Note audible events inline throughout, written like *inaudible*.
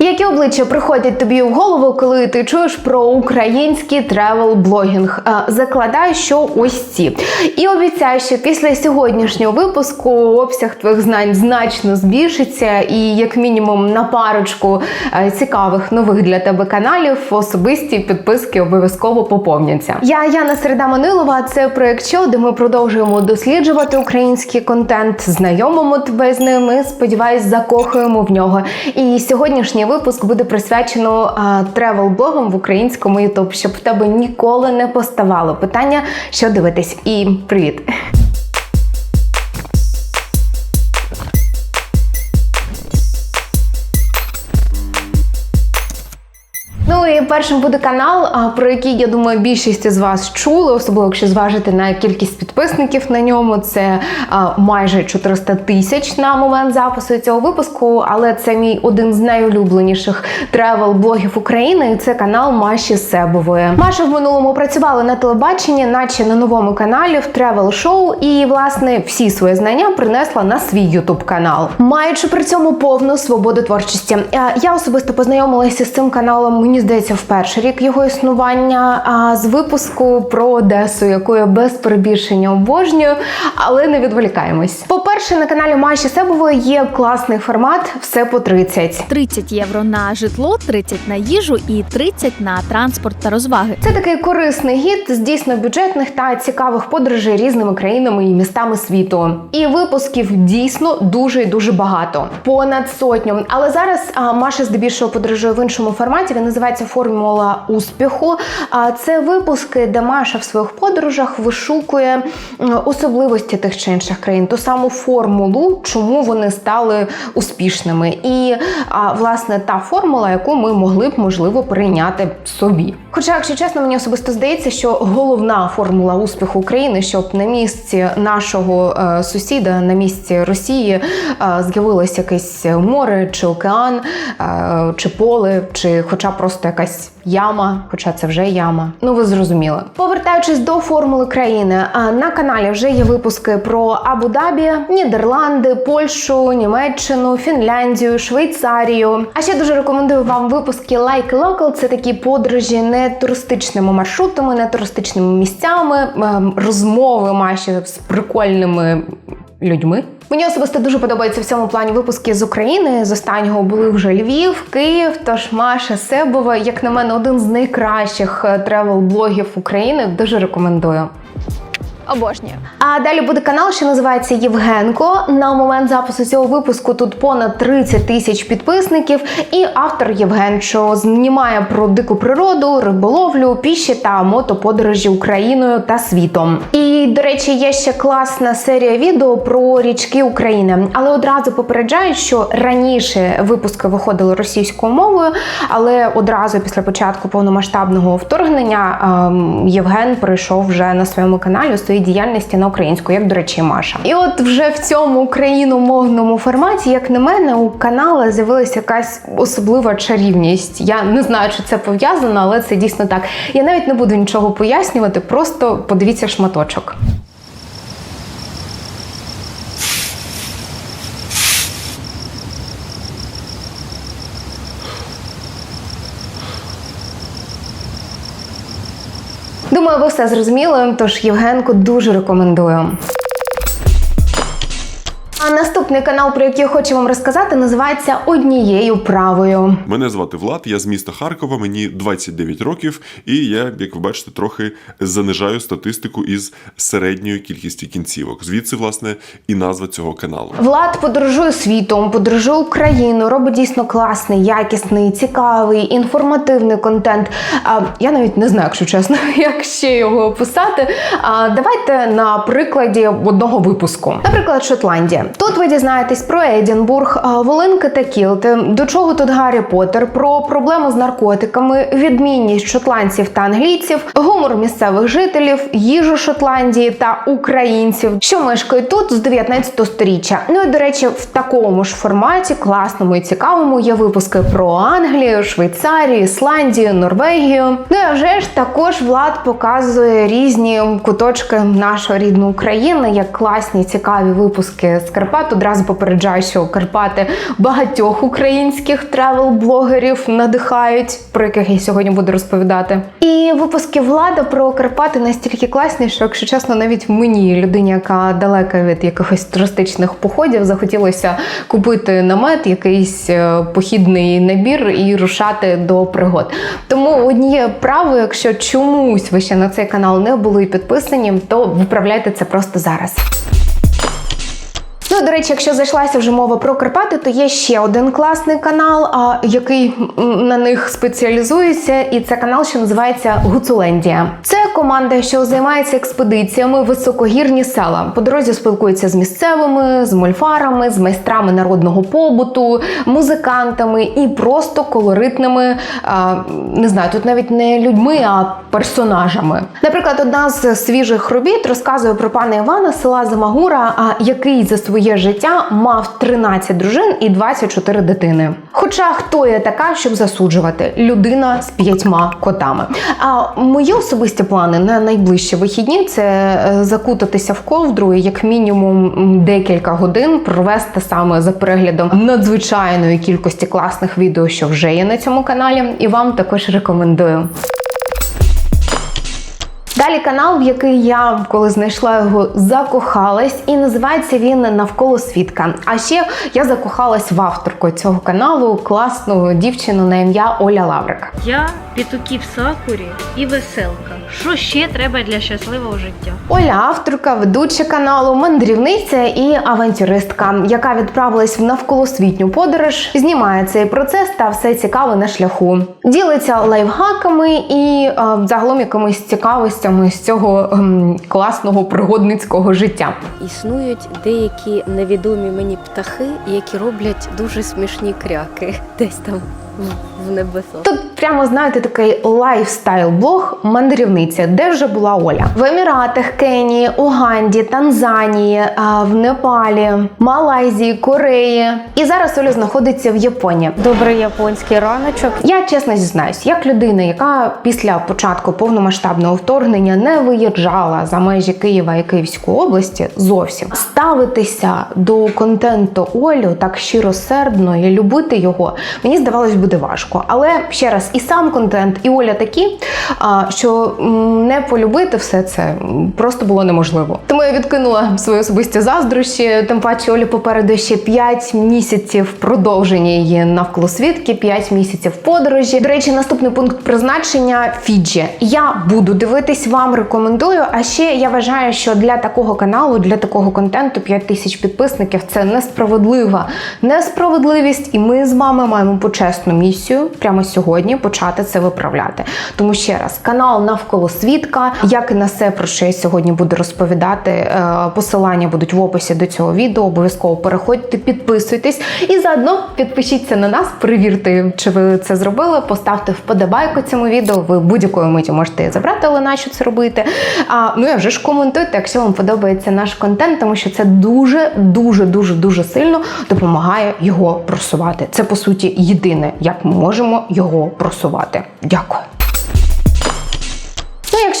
Які обличчя приходять тобі в голову, коли ти чуєш про український тревел-блогінг? Е, Закладай, що ось ці. І обіцяю, що після сьогоднішнього випуску обсяг твоїх знань значно збільшиться, і як мінімум на парочку е, цікавих нових для тебе каналів особисті підписки обов'язково поповняться. Я Яна Середа Манилова. Це проект «Що», де ми продовжуємо досліджувати український контент, знайомимо тебе з ним сподіваюсь, закохуємо в нього. І сьогоднішній випуск буде присвячено тревел-блогам в українському YouTube, щоб в тебе ніколи не поставало питання, що дивитись. І привіт! Першим буде канал, про який я думаю, більшість з вас чули, особливо якщо зважити на кількість підписників на ньому. Це майже 400 тисяч на момент запису цього випуску. Але це мій один з найулюбленіших тревел-блогів України. І це канал Маші Себової. Маша в минулому працювала на телебаченні, наче на новому каналі в тревел-шоу, і власне всі свої знання принесла на свій ютуб канал, маючи при цьому повну свободу творчості. Е, Я особисто познайомилася з цим каналом. Мені здається, в перший рік його існування. А з випуску про Одесу, яку я без перебільшення обожнюю, але не відволікаємось. По-перше, на каналі Маші Себової є класний формат все по 30. 30 євро на житло, 30 на їжу і 30 на транспорт та розваги. Це такий корисний гід з дійсно бюджетних та цікавих подорожей різними країнами і містами світу. І випусків дійсно дуже і дуже багато, понад сотню. Але зараз а, Маша здебільшого подорожує в іншому форматі. Він називається Формула успіху. А це випуски, де Маша в своїх подорожах вишукує особливості тих чи інших країн, ту саму формулу, чому вони стали успішними, і власне та формула, яку ми могли б можливо прийняти собі. Хоча, якщо чесно, мені особисто здається, що головна формула успіху України, щоб на місці нашого е, сусіда, на місці Росії, е, з'явилось якесь море чи океан, е, чи поле, чи хоча просто якась яма, хоча це вже яма. Ну ви зрозуміли. Повертаючись до формули країни, на каналі вже є випуски про Абу-Дабі, Нідерланди, Польщу, Німеччину, Фінляндію, Швейцарію. А ще дуже рекомендую вам випуски Like Local. Це такі подорожі не туристичними маршрутами, не туристичними місцями, ем, розмови Маші з прикольними людьми. Мені особисто дуже подобається в цьому плані випуски з України. З останнього були вже Львів, Київ. Тож Маша Себова, як на мене, один з найкращих тревел-блогів України. Дуже рекомендую. Обожнюю. А далі буде канал, що називається Євгенко. На момент запису цього випуску тут понад 30 тисяч підписників. І автор Євген, що знімає про дику природу, риболовлю, піші та мотоподорожі Україною та світом. І, до речі, є ще класна серія відео про річки України. Але одразу попереджаю, що раніше випуски виходили російською мовою, але одразу після початку повномасштабного вторгнення ем, Євген перейшов вже на своєму каналі своїй діяльності на українську, як до речі, Маша. І от вже в цьому україномовному форматі, як на мене, у канала з'явилася якась особлива чарівність. Я не знаю, чи це пов'язано, але це дійсно так. Я навіть не буду нічого пояснювати, просто подивіться шматочок. Думаю, ви все зрозуміли, тож Євгенку дуже рекомендую. А наступний канал, про який я хочу вам розказати, називається Однією правою. Мене звати Влад, я з міста Харкова, мені 29 років, і я, як ви бачите, трохи занижаю статистику із середньою кількістю кінцівок. Звідси, власне, і назва цього каналу. Влад подорожує світом, подорожує Україну, робить дійсно класний, якісний, цікавий, інформативний контент. А, я навіть не знаю, якщо чесно, *laughs* як ще його описати. А, давайте на прикладі одного випуску. Наприклад, Шотландія. Тут ви дізнаєтесь про Едінбург, Волинки та Кілти, до чого тут Гаррі Поттер, про проблему з наркотиками, відмінність шотландців та англійців, гумор місцевих жителів, їжу Шотландії та українців, що мешкають тут з 19 сторіччя. Ну і до речі, в такому ж форматі, класному і цікавому, є випуски про Англію, Швейцарію, Ісландію, Норвегію. Ну і вже ж також влад показує різні куточки нашої рідної України, як класні цікаві випуски з Карпат. Одразу попереджаю, що Карпати багатьох українських тревел-блогерів надихають, про яких я сьогодні буду розповідати. І випуски влада про Карпати настільки класні, що, якщо чесно, навіть мені, людині, яка далека від якихось туристичних походів, захотілося купити намет, якийсь е, похідний набір і рушати до пригод. Тому однією правою, якщо чомусь ви ще на цей канал не були підписані, то виправляйте це просто зараз. Ну, до речі, якщо зайшлася вже мова про Карпати, то є ще один класний канал, який на них спеціалізується, і це канал, що називається Гуцулендія. Це команда, що займається експедиціями в високогірні села. По дорозі спілкується з місцевими, з мольфарами, з майстрами народного побуту, музикантами і просто колоритними, не знаю, тут навіть не людьми, а персонажами. Наприклад, одна з свіжих робіт розказує про пана Івана села Замагура, який за своє життя мав 13 дружин і 24 дитини. Хоча хто я така, щоб засуджувати людина з п'ятьма котами. А мої особисті плани на найближчі вихідні це е, закутатися в ковдру і як мінімум декілька годин провести саме за переглядом надзвичайної кількості класних відео, що вже є на цьому каналі, і вам також рекомендую. Далі канал, в який я коли знайшла його, закохалась, і називається він Навколо свідка. А ще я закохалась в авторку цього каналу, класну дівчину на ім'я Оля Лаврик. Я пітуки сакурі і веселка. Що ще треба для щасливого життя? Оля авторка, ведуча каналу, мандрівниця і авантюристка, яка відправилась в навколосвітню подорож, знімає цей процес та все цікаве на шляху. Ділиться лайфхаками і е, загалом якимись цікавостями з цього ем, класного пригодницького життя. Існують деякі невідомі мені птахи, які роблять дуже смішні кряки *laughs* десь там в- в небесах. Прямо знаєте такий лайфстайл-блог мандрівниця, де вже була Оля. В Еміратах, Кенії, Уганді, Танзанії, в Непалі, Малайзії, Кореї. І зараз Оля знаходиться в Японії. Добрий японський раночок. Я чесно зізнаюсь, як людина, яка після початку повномасштабного вторгнення не виїжджала за межі Києва і Київської області зовсім ставитися до контенту Олю так щиросердно і любити його, мені здавалось буде важко. Але ще раз, і сам контент, і Оля такі, що не полюбити все це просто було неможливо. Тому я відкинула свої особисті заздрощі. Тим паче Олі попереду ще 5 місяців продовження її навколо свідки, 5 місяців подорожі. До речі, наступний пункт призначення Фіджі. Я буду дивитись, вам рекомендую. А ще я вважаю, що для такого каналу, для такого контенту 5 тисяч підписників це несправедлива несправедливість, і ми з вами маємо почесну місію прямо сьогодні почати це виправляти. Тому ще раз, канал навколо свідка, як і на все, про що я сьогодні буду розповідати. е, Посилання будуть в описі до цього відео. Обов'язково переходьте, підписуйтесь і заодно підпишіться на нас, перевірте, чи ви це зробили. Поставте вподобайку цьому відео. Ви будь-якої миті можете забрати, але нащо це робити? А ну і вже ж коментуйте, якщо вам подобається наш контент, тому що це дуже, дуже, дуже, дуже сильно допомагає його просувати. Це по суті єдине, як ми можемо його просувати. Дякую.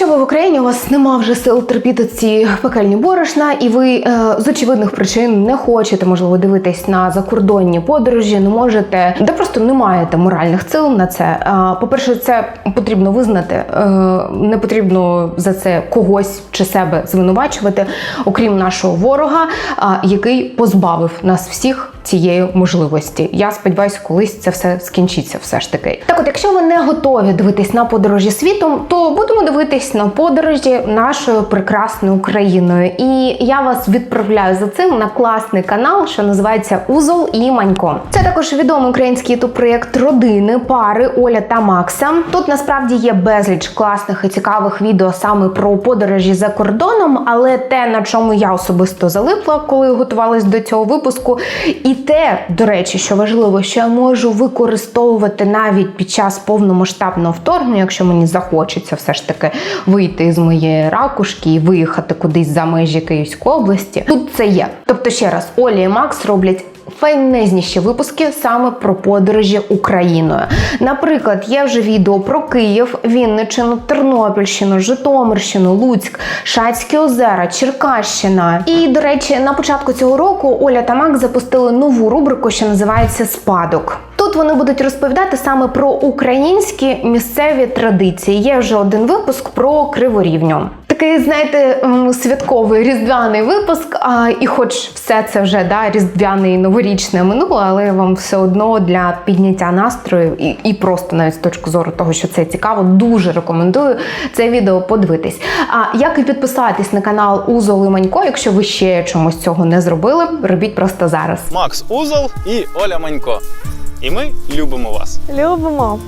Ну, якщо ви в Україні, у вас нема вже сил терпіти ці пекельні борошна, і ви е, з очевидних причин не хочете, можливо, дивитись на закордонні подорожі, не можете, де просто не маєте моральних сил на це. Е, по-перше, це потрібно визнати, е, не потрібно за це когось чи себе звинувачувати, окрім нашого ворога, е, який позбавив нас всіх цієї можливості. Я сподіваюся, колись це все скінчиться. Все ж таки. Так, от, якщо ви не готові дивитись на подорожі світом, то будемо дивитись на подорожі нашою прекрасною Україною. І я вас відправляю за цим на класний канал, що називається Узол і Манько. Це також відомий український ютуб проєкт родини, пари Оля та Макса. Тут насправді є безліч класних і цікавих відео саме про подорожі за кордоном, але те, на чому я особисто залипла, коли готувалась до цього випуску, і те, до речі, що важливо, що я можу використовувати навіть під час повномасштабного вторгнення, якщо мені захочеться все ж таки вийти з моєї ракушки і виїхати кудись за межі Київської області. Тут це є. Тобто, ще раз, Олі і Макс роблять найфайнезніші випуски саме про подорожі Україною. Наприклад, є вже відео про Київ, Вінниччину, Тернопільщину, Житомирщину, Луцьк, Шацькі озера, Черкащина. І, до речі, на початку цього року Оля та Мак запустили нову рубрику, що називається Спадок. Тут вони будуть розповідати саме про українські місцеві традиції. Є вже один випуск про Криворівню. Такий, знаєте, святковий різдвяний випуск. А, і хоч все це вже да, різдвяне і новорічне минуло, але вам все одно для підняття настрою і, і просто навіть з точки зору того, що це цікаво, дуже рекомендую це відео подивитись. А як і підписатись на канал Узо Лиманько, якщо ви ще чомусь цього не зробили, робіть просто зараз. Макс Узол і Оля Манько. І ми любимо вас. Любимо.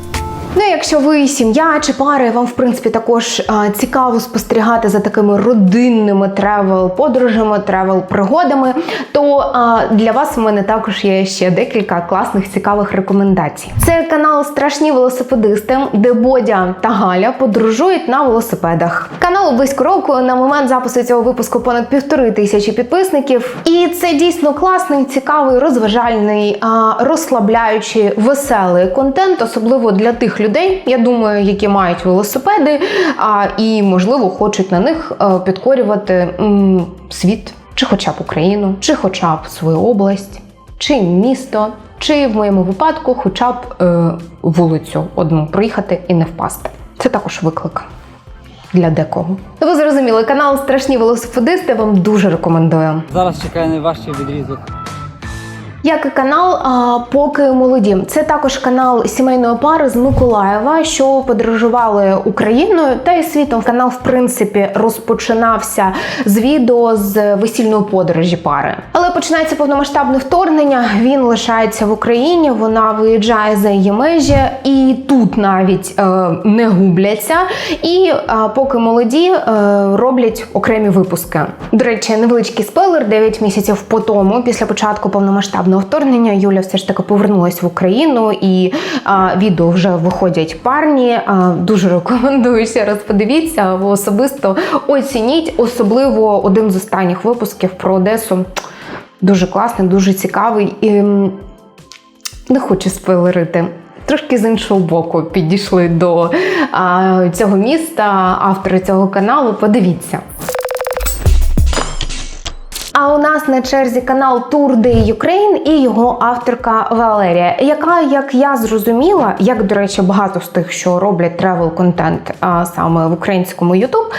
Ну, якщо ви сім'я чи пара, вам в принципі також цікаво спостерігати за такими родинними тревел-подорожами, тревел-пригодами, то для вас у мене також є ще декілька класних цікавих рекомендацій. Це канал Страшні велосипедисти, де Бодя та Галя подорожують на велосипедах. Каналу близько року на момент запису цього випуску понад півтори тисячі підписників. І це дійсно класний, цікавий, розважальний, розслабляючий, веселий контент, особливо для тих людей, я думаю, які мають велосипеди, а і можливо хочуть на них е, підкорювати м, світ, чи хоча б Україну, чи хоча б свою область, чи місто, чи в моєму випадку, хоча б е, вулицю одну проїхати і не впасти. Це також виклик. Для декого. Ну, ви зрозуміли, канал Страшні велосипедисти вам дуже рекомендую. Зараз чекає найважчий відрізок. Як і канал Поки молоді. Це також канал сімейної пари з Миколаєва, що подорожували Україною та й світом. Канал, в принципі, розпочинався з відео з весільної подорожі пари. Але починається повномасштабне вторгнення. Він лишається в Україні. Вона виїжджає за її межі, і тут навіть е, не губляться. І е, поки молоді е, роблять окремі випуски. До речі, невеличкий спойлер: 9 місяців по тому, після початку повномасштабного вторгнення, Юля все ж таки повернулась в Україну, і а, відео вже виходять парні. А, дуже рекомендую ще раз подивіться. Ви особисто оцініть, особливо один з останніх випусків про Одесу. Дуже класний, дуже цікавий. І, не хочу спойлерити. Трошки з іншого боку підійшли до а, цього міста, автори цього каналу. Подивіться. А у нас на черзі канал Tour de Ukraine і його авторка Валерія, яка, як я зрозуміла, як до речі, багато з тих, що роблять тревел контент саме в українському YouTube,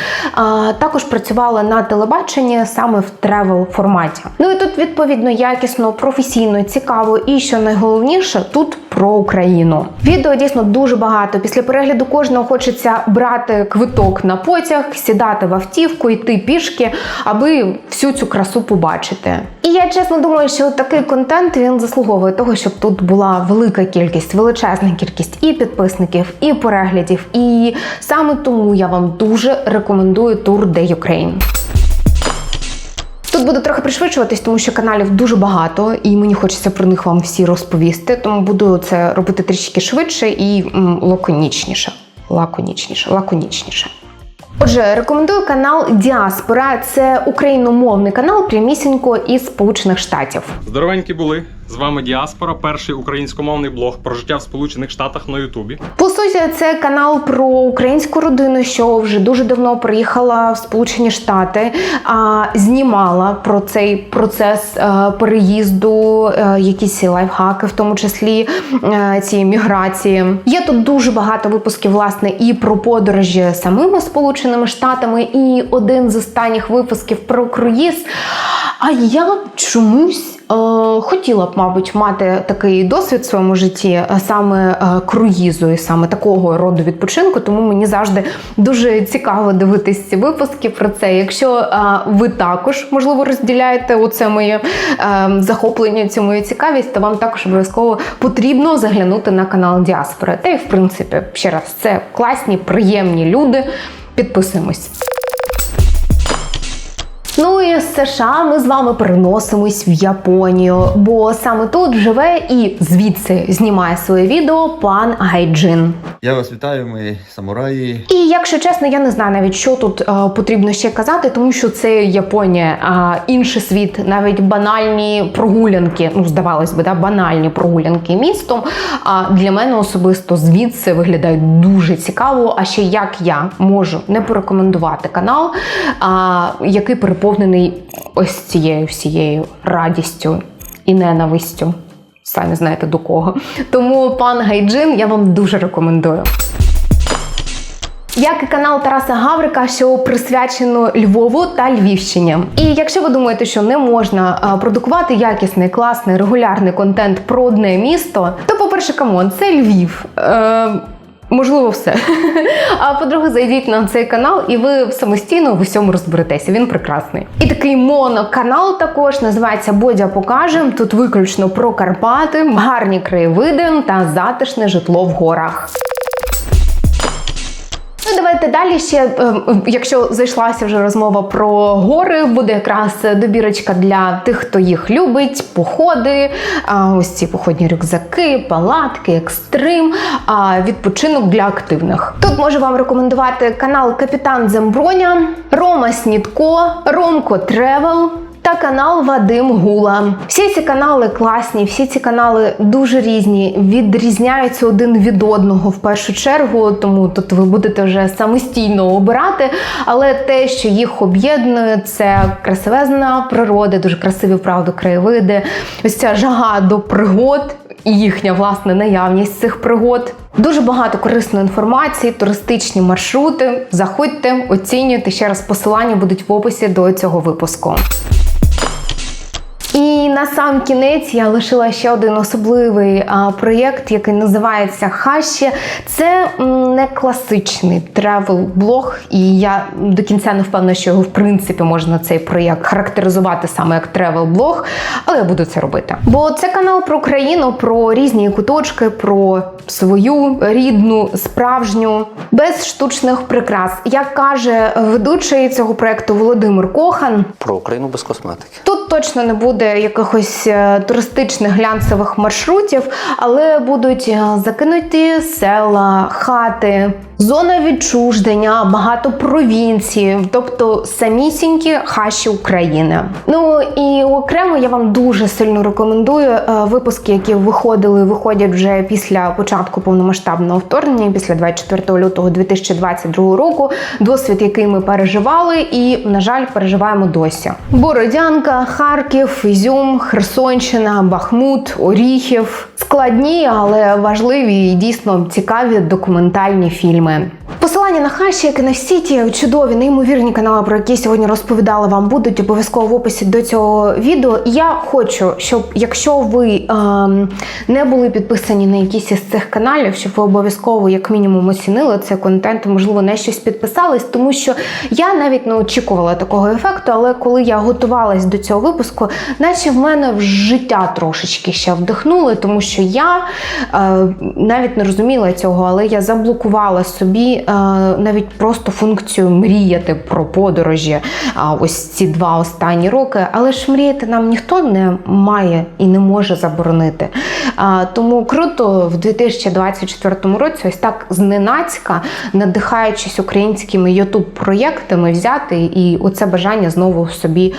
також працювала на телебаченні саме в тревел форматі. Ну і тут відповідно якісно, професійно, цікаво, і що найголовніше, тут про Україну. Відео дійсно дуже багато. Після перегляду кожного хочеться брати квиток на потяг, сідати в автівку, йти пішки, аби всю цю красу побачити. І я чесно думаю, що такий контент він заслуговує того, щоб тут була велика кількість, величезна кількість і підписників, і переглядів. І саме тому я вам дуже рекомендую тур de Ukraine. Тут буде трохи пришвидшуватись, тому що каналів дуже багато, і мені хочеться про них вам всі розповісти. Тому буду це робити трішки швидше і м, лаконічніше. Лаконічніше, лаконічніше. Отже, рекомендую канал Діаспора. Це україномовний канал прямісінько із Сполучених Штатів. Здоровенькі були. З вами Діаспора, перший українськомовний блог про життя в Сполучених Штатах на Ютубі. По суті, це канал про українську родину, що вже дуже давно приїхала в Сполучені Штати, а знімала про цей процес е, переїзду, е, якісь лайфхаки, в тому числі е, цієї міграції. Є тут дуже багато випусків, власне, і про подорожі самими Сполученими Штатами, і один з останніх випусків про круїз. А я чомусь. Е, Хотіла б, мабуть, мати такий досвід в своєму житті, е, саме е, круїзу і саме такого роду відпочинку. Тому мені завжди дуже цікаво дивитись ці випуски про це. Якщо ви також можливо розділяєте оце моє захоплення, цю мою цікавість, то вам також обов'язково потрібно заглянути на канал Діаспора. Та й в принципі, ще раз, це класні, приємні люди. Підписуємось. Ну і з США ми з вами переносимось в Японію, бо саме тут живе і звідси знімає своє відео пан Гайджин. Я вас вітаю, ми самураї. І якщо чесно, я не знаю навіть, що тут е, потрібно ще казати, тому що це Японія, а інший світ, навіть банальні прогулянки, ну здавалось би, да, банальні прогулянки містом. А для мене особисто звідси виглядають дуже цікаво. А ще як я можу не порекомендувати канал, а, який переповнений ось цією всією радістю і ненавистю. Самі знаєте до кого. Тому пан Гайджин, я вам дуже рекомендую. Як і канал Тараса Гаврика, що присвячено Львову та Львівщині. І якщо ви думаєте, що не можна продукувати якісний, класний, регулярний контент про одне місто, то, по-перше, камон, це Львів. Е, Можливо, все. *laughs* А по-друге, зайдіть на цей канал, і ви самостійно в усьому розберетеся. Він прекрасний. І такий моноканал також називається Бодя Покажем. Тут виключно про Карпати, гарні краєвиди та затишне житло в горах. Давайте далі ще, е, е, якщо зайшлася вже розмова про гори, буде якраз добірочка для тих, хто їх любить, походи, ось ці походні рюкзаки, палатки, екстрим, відпочинок для активних. Тут можу вам рекомендувати канал Капітан Земброня, Рома Снітко, Ромко Тревел та канал Вадим Гула. Всі ці канали класні, всі ці канали дуже різні, відрізняються один від одного в першу чергу, тому тут ви будете вже самостійно обирати. Але те, що їх об'єднує, це красивезна природа, дуже красиві вправду краєвиди, ось ця жага до пригод. І їхня власне наявність цих пригод. Дуже багато корисної інформації, туристичні маршрути. Заходьте, оцінюйте. Ще раз посилання будуть в описі до цього випуску. На сам кінець я лишила ще один особливий а, проєкт, який називається Хаші. Це не класичний тревел-блог, і я до кінця не впевнена, що його в принципі можна цей проєкт характеризувати саме як тревел-блог, але я буду це робити. Бо це канал про країну, про різні куточки, про свою рідну, справжню, без штучних прикрас. Як каже ведучий цього проєкту Володимир Кохан, Про Україну без косметики. Тут точно не буде якихось е, туристичних глянцевих маршрутів, але будуть е, закинуті села, хати, зона відчуждення, багато провінцій, тобто самісінькі хащі України. Ну і окремо я вам дуже сильно рекомендую е, випуски, які виходили, виходять вже після початку повномасштабного вторгнення, після 24 лютого 2022 року. Досвід, який ми переживали, і на жаль, переживаємо досі. Бородянка, Харків, Ізюм, Херсонщина, Бахмут, Оріхів. Складні, але важливі і дійсно цікаві документальні фільми. win. Посилання на хаші, як і на всі ті чудові, неймовірні канали, про які сьогодні розповідала вам, будуть обов'язково в описі до цього відео. Я хочу, щоб якщо ви ем, не були підписані на якісь із цих каналів, щоб ви обов'язково, як мінімум, оцінили цей контент, можливо, на щось підписались, тому що я навіть не очікувала такого ефекту, але коли я готувалась до цього випуску, наче в мене в життя трошечки ще вдихнули, тому що я е, навіть не розуміла цього, але я заблокувала собі е, навіть просто функцію мріяти про подорожі ось ці два останні роки. Але ж мріяти нам ніхто не має і не може заборонити. Тому круто в 2024 році ось так зненацька, надихаючись українськими youtube проєктами взяти і оце бажання знову собі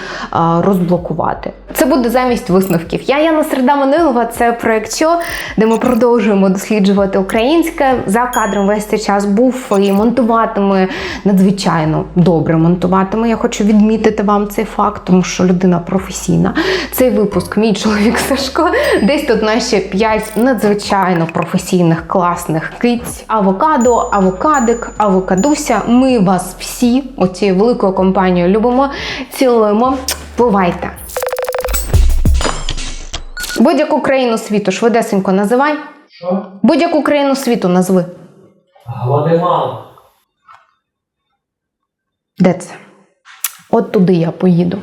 розблокувати. Це буде замість висновків. Я Яна Середа Манилова, це проєкт «Що?», де ми продовжуємо досліджувати українське. За кадром весь цей час був і монтуватиме надзвичайно добре монтуватиме. Я хочу відмітити вам цей факт, тому що людина професійна. Цей випуск, мій чоловік Сашко, десь тут наші п'ять надзвичайно професійних класних киць. Авокадо, авокадик, авокадуся. Ми вас всі, оцією великою компанією, любимо, цілуємо. Бувайте! Будь-яку країну світу швидесенько називай. Що? Будь-яку країну світу назви. Гватемала. Де це? От туди я поїду.